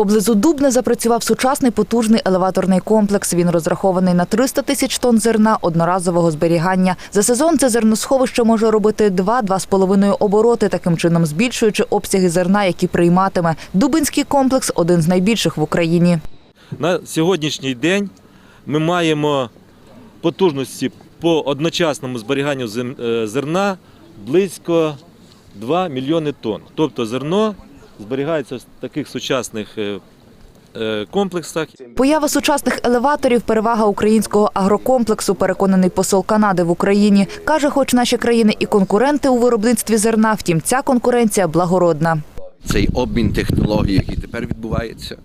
Поблизу Дубне запрацював сучасний потужний елеваторний комплекс. Він розрахований на 300 тисяч тонн зерна одноразового зберігання. За сезон це зерносховище може робити 2-2,5 обороти, таким чином збільшуючи обсяги зерна, які прийматиме. Дубинський комплекс один з найбільших в Україні. На сьогоднішній день ми маємо потужності по одночасному зберіганню е, зерна близько 2 мільйони тонн. Тобто зерно зберігається в таких сучасних е, е, комплексах. Поява сучасних елеваторів перевага українського агрокомплексу, переконаний посол Канади в Україні. Каже, хоч наші країни і конкуренти у виробництві зерна, втім ця конкуренція благородна. Цей обмін технологій, який тепер відбувається,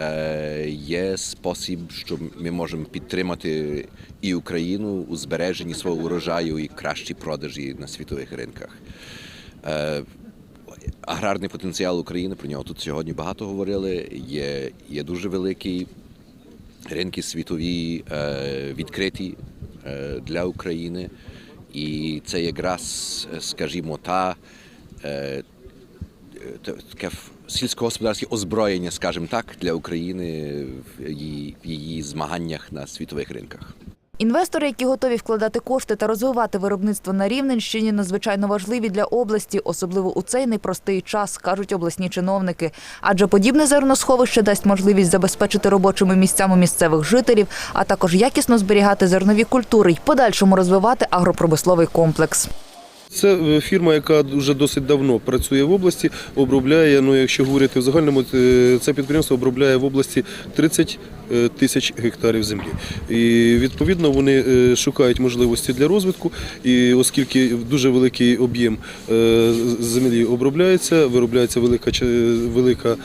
е, є спосіб, що ми можемо підтримати і Україну у збереженні свого урожаю і кращій продажі на світових ринках. Аграрний потенціал України, про нього тут сьогодні багато говорили, є, є дуже великий. Ринки світові е, відкриті е, для України, і це якраз, е, скажімо, та таке сільськогосподарське озброєння, скажімо так, для України в її, в її змаганнях на світових ринках. Інвестори, які готові вкладати кошти та розвивати виробництво на Рівненщині, надзвичайно важливі для області, особливо у цей непростий час, кажуть обласні чиновники. Адже подібне зерносховище дасть можливість забезпечити робочими місцями місцевих жителів, а також якісно зберігати зернові культури й подальшому розвивати агропромисловий комплекс. Це е, фірма, яка вже досить давно працює в області, обробляє, ну якщо говорити в загальному, е, це підприємство обробляє в області 30 е, тисяч гектарів землі. І відповідно вони шукають можливості для розвитку. І оскільки дуже великий об'єм землі обробляється, виробляється велика велика.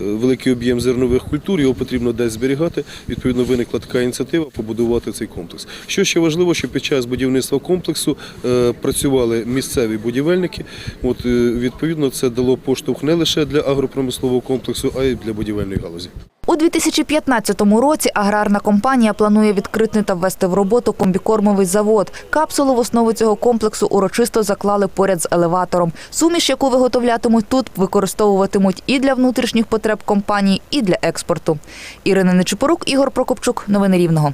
Е, Великий об'єм зернових культур, його потрібно десь зберігати. Відповідно, виникла така ініціатива побудувати цей комплекс. Що ще важливо, що під час будівництва комплексу е, працювали місцеві будівельники. От е, відповідно це дало поштовх не лише для агропромислового комплексу, а й для будівельної галузі. У 2015 році аграрна компанія планує відкрити та ввести в роботу комбікормовий завод. Капсулу в основу цього комплексу урочисто заклали поряд з елеватором. Суміш, яку виготовлятимуть тут, використовуватимуть і для внутрішніх потреб компанії, і для експорту. Ірина Нечипорук, Ігор Прокопчук. Новини Рівного.